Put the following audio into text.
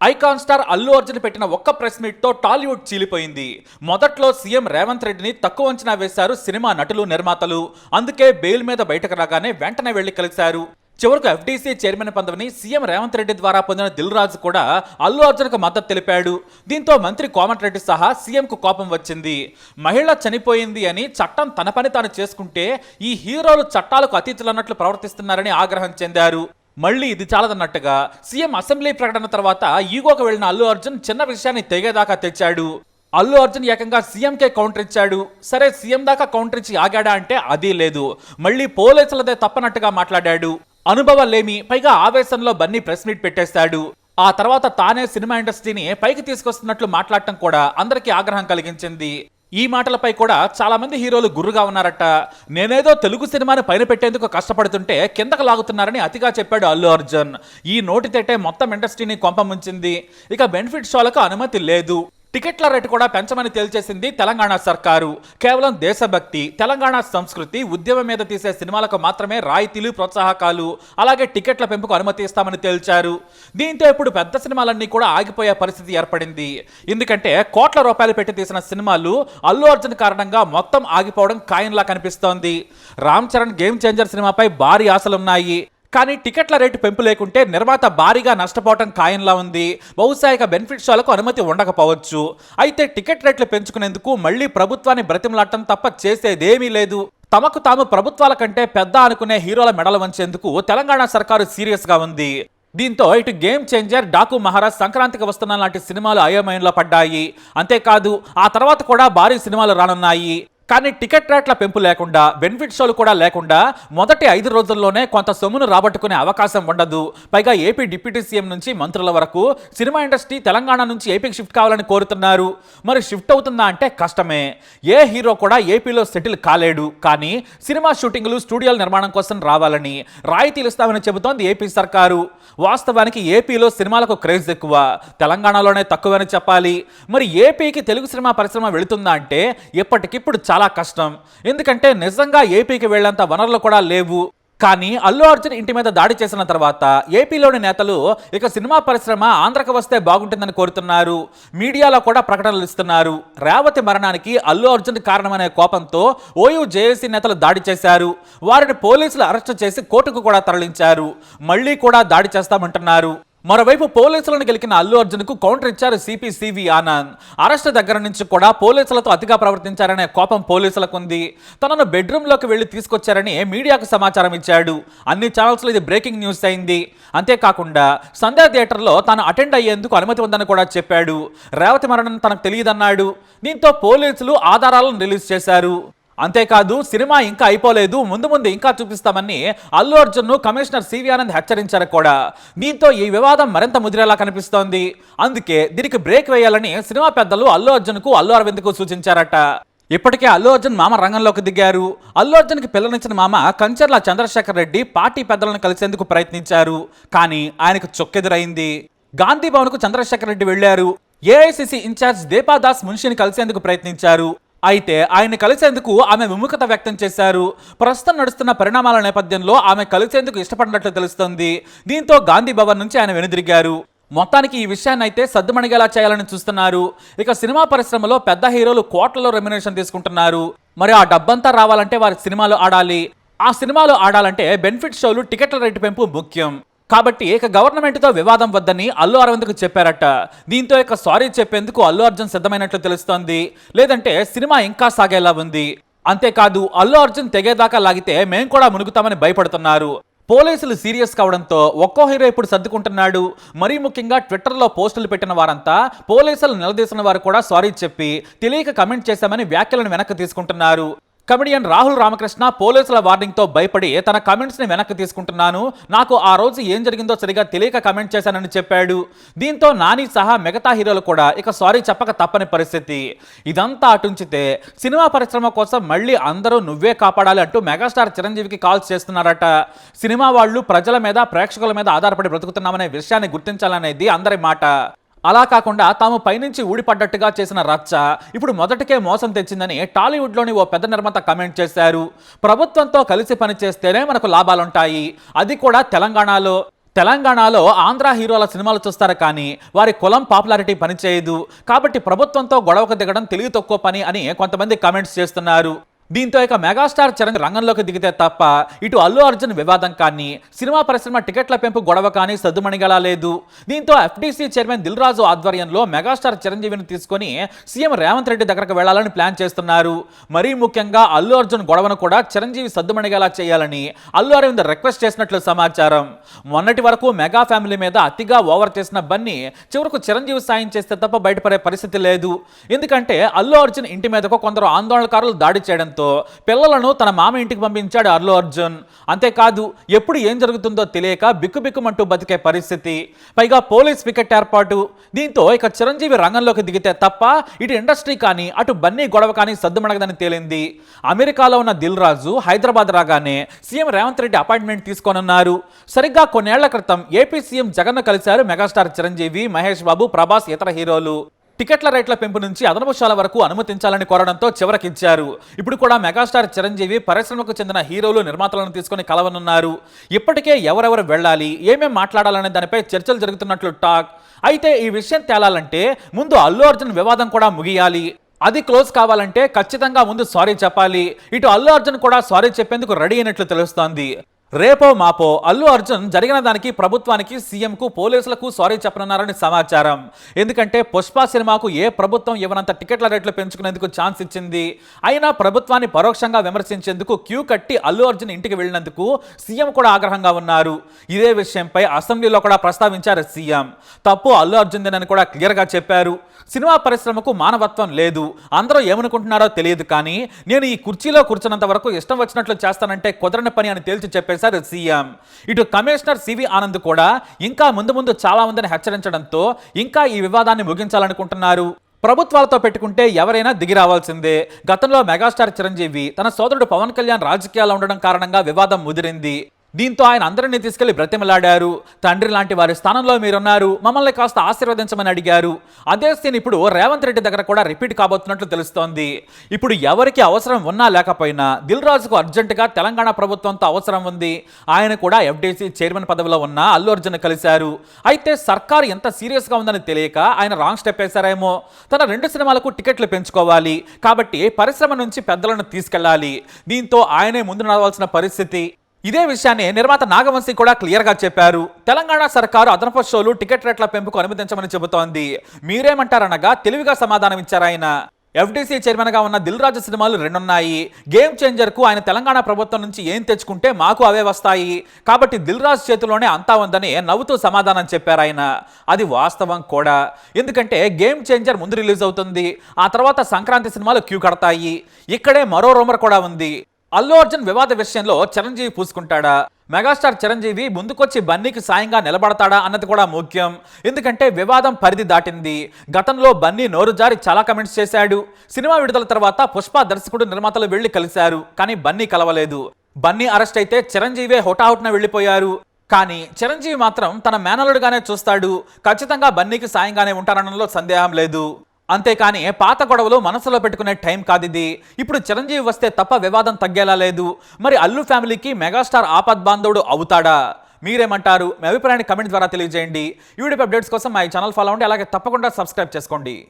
Icon star Allu Arjun పెట్టిన ఒక్క press మీట్తో Tollywood చీలిపోయింది. మొదట్లో సీఎం రేవంత్ రెడ్డిని తక్కువ అంచనా వేశారు సినిమా నటులు నిర్మాతలు. అందుకే బెయిల్ మీద బయటకు రాగానే వెంటనే వెళ్ళి కలిశారు. చివరకు ఎఫ్డీసీ చైర్మన్ పదవిని సీఎం రేవంత్ రెడ్డి ద్వారా పొందిన దిల్ రాజు కూడా అల్లు అర్జున్కు మద్దతు తెలిపాడు. దీంతో మంత్రి కోమటిరెడ్డి సహా సీఎంకు కోపం వచ్చింది. మహిళ చనిపోయింది అని చట్టం తన పని తాను చేసుకుంటే ఈ హీరోలు చట్టాలకు అతీతులన్నట్లు ప్రవర్తిస్తున్నారని ఆగ్రహం చెందారు. మళ్ళీ ఇది చాలదన్నట్టుగా సీఎం అసెంబ్లీ ప్రకటన తర్వాత ఈగోకు వెళ్ళిన అల్లు అర్జున్ చిన్న విషయాన్ని తెగేదాకా తెచ్చాడు. అల్లు అర్జున్ ఏకంగా సీఎంకే కౌంటర్ ఇచ్చాడు. సరే సీఎం దాకా కౌంటర్ ఇచ్చి ఆగాడా అంటే అది లేదు. మళ్ళీ పోలీసులదే తప్పనట్టుగా మాట్లాడాడు. అనుభవాలేమి పైగా ఆవేశంలో బన్నీ ప్రెస్ మీట్ పెట్టేశాడు ఆ తర్వాత తానే సినిమా ఇండస్ట్రీని పైకి తీసుకొస్తున్నట్లు మాట్లాడటం కూడా అందరికీ ఆగ్రహం కలిగించింది. ఈ మాటలపై కూడా చాలా మంది హీరోలు గుర్రుగా ఉన్నారట. నేనేదో తెలుగు సినిమాని పైన పెట్టేందుకు కష్టపడుతుంటే కిందకు లాగుతున్నారని అతిగా చెప్పాడు అల్లు అర్జున్. ఈ నోటి తెట్టే మొత్తం ఇండస్ట్రీని కొంపముంచింది. ఇక బెనిఫిట్ షోలకు అనుమతి లేదు. టికెట్ల రేటు కూడా పెంచమని తేల్చేసింది తెలంగాణ సర్కారు. కేవలం దేశభక్తి తెలంగాణ సంస్కృతి ఉద్యమం మీద తీసే సినిమాలకు మాత్రమే రాయితీలు ప్రోత్సాహకాలు అలాగే టికెట్ల పెంపుకు అనుమతి ఇస్తామని తేల్చారు. దీంతో ఇప్పుడు పెద్ద సినిమాలన్నీ కూడా ఆగిపోయే పరిస్థితి ఏర్పడింది. ఎందుకంటే కోట్ల రూపాయలు పెట్టి తీసిన సినిమాలు అల్లు అర్జున్ కారణంగా మొత్తం ఆగిపోవడం ఖాయంలా కనిపిస్తోంది. రామ్ చరణ్ గేమ్ చేంజర్ సినిమాపై భారీ ఆశలున్నాయి. కానీ టికెట్ల రేటు పెంపు లేకుంటే నిర్మాత భారీగా నష్టపోవటం ఖాయంలా ఉంది. బహుశా ఇక బెనిఫిట్ షోలకు అనుమతి ఉండకపోవచ్చు. అయితే టికెట్ రేట్లు పెంచుకునేందుకు మళ్ళీ ప్రభుత్వాన్ని బ్రతిమలాడటం తప్ప చేసేదేమీ లేదు. తమకు తాము ప్రభుత్వాల కంటే పెద్ద అనుకునే హీరోల మెడలు వంచేందుకు తెలంగాణ సర్కారు సీరియస్గా ఉంది. దీంతో ఇటు గేమ్ చేంజర్ డాకు మహారాజ్ సంక్రాంతికి వస్తున్న లాంటి సినిమాలు అయోమయంలో పడ్డాయి. అంతేకాదు ఆ తర్వాత కూడా భారీ సినిమాలు రానున్నాయి. కానీ టికెట్ రేట్ల పెంపు లేకుండా బెనిఫిట్ షోలు కూడా లేకుండా మొదటి ఐదు రోజుల్లోనే కొంత సొమ్మును రాబట్టుకునే అవకాశం ఉండదు. పైగా ఏపీ డిప్యూటీ సీఎం నుంచి మంత్రుల వరకు సినిమా ఇండస్ట్రీ తెలంగాణ నుంచి ఏపీకి షిఫ్ట్ కావాలని కోరుతున్నారు. మరి షిఫ్ట్ అవుతుందా అంటే కష్టమే. ఏ హీరో కూడా ఏపీలో సెటిల్ కాలేడు. కానీ సినిమా షూటింగ్లు స్టూడియోల నిర్మాణం కోసం రావాలని రాయితీలు ఇస్తామని చెబుతోంది ఏపీ సర్కారు. వాస్తవానికి ఏపీలో సినిమాలకు క్రేజ్ ఎక్కువ. తెలంగాణలోనే తక్కువని చెప్పాలి. మరి ఏపీకి తెలుగు సినిమా పరిశ్రమ వెళుతుందా అంటే ఇప్పటికిప్పుడు చాలా చాలా కష్టం. ఎందుకంటే నిజంగా ఏపీకి వెళ్ళేంత వనరులు కూడా లేవు. కానీ అల్లు అర్జున్ ఇంటి మీద దాడి చేసిన తర్వాత ఏపీలోని నేతలు ఇక సినిమా పరిశ్రమ ఆంధ్రకు వస్తే బాగుంటుందని కోరుతున్నారు. మీడియాలో కూడా ప్రకటనలు ఇస్తున్నారు. రేవతి మరణానికి అల్లు అర్జున్ కారణమనే కోపంతో ఓయూ జేఏసీ నేతలు దాడి చేశారు. వారిని పోలీసులు అరెస్టు చేసి కోర్టుకు కూడా తరలించారు. మళ్ళీ కూడా దాడి చేస్తామంటున్నారు. మరోవైపు పోలీసులను గెలికిన అల్లు అర్జున్కు కౌంటర్ ఇచ్చారు సిపి సివి ఆనంద్ అరెస్ట్ దగ్గర నుంచి కూడా పోలీసులతో అతిగా ప్రవర్తించారనే కోపం పోలీసులకు ఉంది తనను బెడ్రూమ్లోకి వెళ్ళి తీసుకొచ్చారని మీడియాకు సమాచారం ఇచ్చాడు. అన్ని ఛానల్స్లో ఇది బ్రేకింగ్ న్యూస్ అయింది. అంతేకాకుండా సంధ్యా థియేటర్లో తాను అటెండ్ అయ్యేందుకు అనుమతి ఉందని కూడా చెప్పాడు. రేవతి మరణం తనకు తెలియదన్నాడు. దీంతో పోలీసులు ఆధారాలను రిలీజ్ చేశారు. అంతేకాదు సినిమా ఇంకా అయిపోలేదు ముందు ముందు ఇంకా చూపిస్తామని అల్లు అర్జున్ను కమిషనర్ సివి ఆనంద్ హెచ్చరించారు కూడా. దీంతో ఈ వివాదం మరింత ముదిరేలా కనిపిస్తోంది. అందుకే దీనికి బ్రేక్ వేయాలని సినిమా పెద్దలు అల్లు అర్జున్కు అల్లు అరవింద్కు సూచించారట. ఇప్పటికే అల్లు అర్జున్ మామ రంగంలోకి దిగారు. అల్లు అర్జున్కి పిల్లనిచ్చిన మామ కంచర్ల చంద్రశేఖర్ రెడ్డి పార్టీ పెద్దలను కలిసేందుకు ప్రయత్నించారు. కానీ ఆయనకు చొక్కెదురైంది. గాంధీ భవన్కు చంద్రశేఖర్ రెడ్డి వెళ్ళారు ఏఐసిసి ఇన్ఛార్జ్ దీపాదాస్ మున్షిని కలిసేందుకు ప్రయత్నించారు. అయితే ఆయన కలిసేందుకు ఆమె విముఖత వ్యక్తం చేశారు. ప్రస్తుతం నడుస్తున్న పరిణామాల నేపథ్యంలో ఆమె కలిసేందుకు ఇష్టపడినట్లు తెలుస్తోంది. దీంతో గాంధీ భవన్ నుంచి ఆయన వెనుదిరిగారు. మొత్తానికి ఈ విషయాన్ని అయితే సద్దుమణిగేలా చేయాలని చూస్తున్నారు. ఇక సినిమా పరిశ్రమలో పెద్ద హీరోలు కోట్లలో రెమ్యునేషన్ తీసుకుంటున్నారు. మరి ఆ డబ్బంతా రావాలంటే వారి సినిమాలు ఆడాలి. ఆ సినిమాలు ఆడాలంటే బెనిఫిట్ షోలు టికెట్ల రేటు పెంపు ముఖ్యం. కాబట్టి ఇక గవర్నమెంట్తో వివాదం వద్దని అల్లు అరవింద్కు చెప్పారట. దీంతో ఇక సారీ చెప్పేందుకు అల్లు అర్జున్ సిద్ధమైనట్లు తెలుస్తోంది. లేదంటే సినిమా ఇంకా సాగేలా ఉంది. అంతేకాదు అల్లు అర్జున్ తెగేదాకా లాగితే మేం కూడా మునుగుతామని భయపడుతున్నారు. పోలీసులు సీరియస్ కావడంతో ఒక్కో హీరో ఇప్పుడు సర్దుకుంటున్నాడు. మరీ ముఖ్యంగా ట్విట్టర్లో పోస్టులు పెట్టిన వారంతా పోలీసులు నిలదీసిన వారు కూడా సారీ చెప్పి తెలియక కమెంట్ చేశామని వ్యాఖ్యలను వెనక్కి తీసుకుంటున్నారు. కమెడియన్ రాహుల్ రామకృష్ణ పోలీసుల వార్నింగ్తో భయపడి తన కమెంట్స్ని వెనక్కి తీసుకుంటున్నాను. నాకు ఆ రోజు ఏం జరిగిందో సరిగా తెలియక కమెంట్ చేశానని చెప్పాడు. దీంతో నాని సహా మిగతా హీరోలు కూడా ఇక సారీ చెప్పక తప్పని పరిస్థితి. ఇదంతా అటుంచితే సినిమా పరిశ్రమ కోసం మళ్ళీ అందరూ నువ్వే కాపాడాలి అంటూ మెగాస్టార్ చిరంజీవికి కాల్స్ చేస్తున్నారట. సినిమా వాళ్ళు ప్రజల మీద ప్రేక్షకుల మీద ఆధారపడి బ్రతుకుతున్నామనే విషయాన్ని గుర్తించాలనేది అందరి మాట. అలా కాకుండా తాము పైనుంచి ఊడిపడ్డట్టుగా చేసిన రచ్చ ఇప్పుడు మొదటికే మోసం తెచ్చిందని టాలీవుడ్లోని ఓ పెద్ద నిర్మాత కమెంట్ చేశారు. ప్రభుత్వంతో కలిసి పనిచేస్తేనే మనకు లాభాలుంటాయి. అది కూడా తెలంగాణలో. తెలంగాణలో ఆంధ్ర హీరోల సినిమాలు చూస్తారు కానీ వారి కులం పాపులారిటీ పనిచేయదు. కాబట్టి ప్రభుత్వంతో గొడవకు దిగడం తెలివి తక్కువ పని అని కొంతమంది కామెంట్స్ చేస్తున్నారు. దీంతో ఇక మెగాస్టార్ చరణ్ రంగంలోకి దిగితే తప్ప ఇటు అల్లు అర్జున్ వివాదం కానీ సినిమా పరిశ్రమ టికెట్ల పెంపు గొడవ కానీ సద్దుమణిగలా లేదు. దీంతో ఎఫ్డీసీ చైర్మన్ దిల్ రాజు ఆధ్వర్యంలో మెగాస్టార్ చిరంజీవిని తీసుకొని సీఎం రేవంత్ రెడ్డి దగ్గరకు వెళ్ళాలని ప్లాన్ చేస్తున్నారు. మరీ ముఖ్యంగా అల్లు అర్జున్ గొడవను కూడా చిరంజీవి సద్దుమణిగేలా చేయాలని అల్లు అరవింద్ రిక్వెస్ట్ చేసినట్లు సమాచారం. మొన్నటి వరకు మెగా ఫ్యామిలీ మీద అతిగా ఓవర్ చేసిన బన్నీ చివరకు చిరంజీవి సాయం చేస్తే తప్ప బయటపడే పరిస్థితి లేదు. ఎందుకంటే అల్లు అర్జున్ ఇంటి మీదకు కొందరు ఆందోళనకారులు దాడి చేయడంతో పిల్లలను తన మామ ఇంటికి పంపించాడు అల్లు అర్జున్. అంతేకాదు ఎప్పుడు ఏం జరుగుతుందో తెలియక బిక్కుబిక్కుమంటూ బతికే పరిస్థితి. పైగా పోలీస్ వికెట్ ఏర్పాటు. దీంతో ఇక చిరంజీవి రంగంలోకి దిగితే తప్ప ఇటు ఇండస్ట్రీ కానీ అటు బన్నీ గొడవ కానీ సద్దుమణగదని తేలింది. అమెరికాలో ఉన్న దిల్ రాజు హైదరాబాద్ రాగానే సీఎం రేవంత్ రెడ్డి అపాయింట్మెంట్ తీసుకోనున్నారు. సరిగ్గా కొన్నేళ్ళ క్రితం ఏపీ సీఎం జగన్ను కలిశారు మెగాస్టార్ చిరంజీవి మహేష్ బాబు ప్రభాస్ ఇతర హీరోలు. టికెట్ల రేట్ల పెంపు నుంచి అదనపుశాల వరకు అనుమతించాలని కోరడంతో చివరకిచ్చారు ఇప్పుడు కూడా మెగాస్టార్ చిరంజీవి పరిశ్రమకు చెందిన హీరోలు నిర్మాతలను తీసుకొని కలవనున్నారు. ఇప్పటికే ఎవరెవరు వెళ్ళాలి ఏమేం మాట్లాడాలనే దానిపై చర్చలు జరుగుతున్నట్లు టాక్. అయితే ఈ విషయం తేలాలంటే ముందు అల్లు అర్జున్ వివాదం కూడా ముగియాలి. అది క్లోజ్ కావాలంటే ఖచ్చితంగా ముందు సారీ చెప్పాలి. ఇటు అల్లు అర్జున్ కూడా సారీ చెప్పేందుకు రెడీ అయినట్లు తెలుస్తోంది. రేపో మాపో అల్లు అర్జున్ జరిగిన దానికి ప్రభుత్వానికి సీఎంకు పోలీసులకు సారీ చెప్పనున్నారని సమాచారం. ఎందుకంటే పుష్ప సినిమాకు ఏ ప్రభుత్వం ఇవ్వనంత టికెట్ల రేట్లు పెంచుకునేందుకు ఛాన్స్ ఇచ్చింది. అయినా ప్రభుత్వాన్ని పరోక్షంగా విమర్శించేందుకు క్యూ కట్టి అల్లు అర్జున్ ఇంటికి వెళ్ళినందుకు సీఎం కూడా ఆగ్రహంగా ఉన్నారు. ఇదే విషయంపై అసెంబ్లీలో కూడా ప్రస్తావించారు సీఎం. తప్పు అల్లు అర్జున్దేనని కూడా క్లియర్గా చెప్పారు. సినిమా పరిశ్రమకు మానవత్వం లేదు. అందరూ ఏమనుకుంటున్నారో తెలియదు కానీ నేను ఈ కుర్చీలో కూర్చున్నంత వరకు ఇష్టం వచ్చినట్లు చేస్తానంటే కుదరని పని అని తేల్చి చేశారు సీఎం. ఇటు కమిషనర్ సివి ఆనంద్ కూడా ఇంకా ముందు ముందు చాలా మందిని హెచ్చరించడంతో ఇంకా ఈ వివాదాన్ని ముగించాలనుకుంటున్నారు. ప్రభుత్వాలతో పెట్టుకుంటే ఎవరైనా దిగి రావాల్సిందే. గతంలో మెగాస్టార్ చిరంజీవి తన సోదరుడు పవన్ కళ్యాణ్ రాజకీయాల్లో ఉండడం కారణంగా వివాదం ముదిరింది. దీంతో ఆయన అందరినీ తీసుకెళ్ళి బ్రతిమలాడారు. తండ్రి లాంటి వారి స్థానంలో మీరున్నారు. మమ్మల్ని కాస్త ఆశీర్వదించమని అడిగారు. అదే సీన్ ఇప్పుడు రేవంత్ రెడ్డి దగ్గర కూడా రిపీట్ కాబోతున్నట్లు తెలుస్తోంది. ఇప్పుడు ఎవరికి అవసరం ఉన్నా లేకపోయినా దిల్ రాజుకు అర్జెంటుగా తెలంగాణ ప్రభుత్వంతో అవసరం ఉంది. ఆయన కూడా ఎఫ్డీసీ చైర్మన్ పదవిలో ఉన్న అల్లు అర్జున్ కలిశారు. అయితే సర్కారు ఎంత సీరియస్గా ఉందని తెలియక ఆయన రాంగ్ స్టెప్ వేశారేమో. తన రెండు సినిమాలకు టికెట్లు పెంచుకోవాలి. కాబట్టి పరిశ్రమ నుంచి పెద్దలను తీసుకెళ్ళాలి? దీంతో ఆయనే ముందు నడవాల్సిన పరిస్థితి. ఇదే విషయాన్ని నిర్మాత నాగవంశీ కూడా క్లియర్గా చెప్పారు. తెలంగాణ సర్కారు అదనపు షోలు టికెట్ రేట్ల పెంపుకు అనుమతించమని చెబుతోంది. మీరేమంటారనగా తెలివిగా సమాధానం ఇచ్చారు ఆయన. ఎఫ్డీసీ చైర్మన్గా ఉన్న దిల్ రాజు సినిమాలు రెండున్నాయి. గేమ్ చేంజర్కు ఆయన తెలంగాణ ప్రభుత్వం నుంచి ఏం తెచ్చుకుంటే మాకు అవే వస్తాయి. కాబట్టి దిల్ రాజు చేతిలోనే అంతా ఉందని నవ్వుతూ సమాధానం చెప్పారు ఆయన. అది వాస్తవం కూడా. ఎందుకంటే గేమ్ చేంజర్ ముందు రిలీజ్ అవుతుంది. ఆ తర్వాత సంక్రాంతి సినిమాలు క్యూ కడతాయి. ఇక్కడే మరో రూమర్ కూడా ఉంది. అల్లు అర్జున్ వివాద విషయంలో చిరంజీవి పూసుకుంటాడా? మెగాస్టార్ చిరంజీవి ముందుకొచ్చి బన్నీకి సాయంగా నిలబడతాడా అన్నది కూడా ముఖ్యం. ఎందుకంటే వివాదం పరిధి దాటింది. గతంలో బన్నీ నోరు జారి చాలా కమెంట్స్ చేశాడు. సినిమా విడుదల తర్వాత పుష్ప దర్శకుడు నిర్మాతలు వెళ్ళి కలిశారు కానీ బన్నీ కలవలేదు. బన్నీ అరెస్ట్ అయితే చిరంజీవే హుటాహుటిన వెళ్ళిపోయారు. కానీ చిరంజీవి మాత్రం తన మేనలుడుగానే చూస్తాడు. ఖచ్చితంగా బన్నీకి సాయంగానే ఉంటారనడంలో సందేహం లేదు. అంతేకాని పాత గొడవలు మనసులో పెట్టుకునే టైం కాదు ఇది ఇప్పుడు చిరంజీవి వస్తే తప్ప వివాదం తగ్గేలా లేదు. మరి అల్లు ఫ్యామిలీకి మెగాస్టార్ ఆపద్ బాంధవుడు అవుతాడా? మీరేమంటారు? మీ అభిప్రాయాన్ని కమెంట్ ద్వారా తెలియజేయండి. యూడిప్ అప్డేట్స్ కోసం మా ఛానల్ ఫాలో అవ్వండి. అలాగే తప్పకుండా సబ్స్క్రైబ్ చేసుకోండి.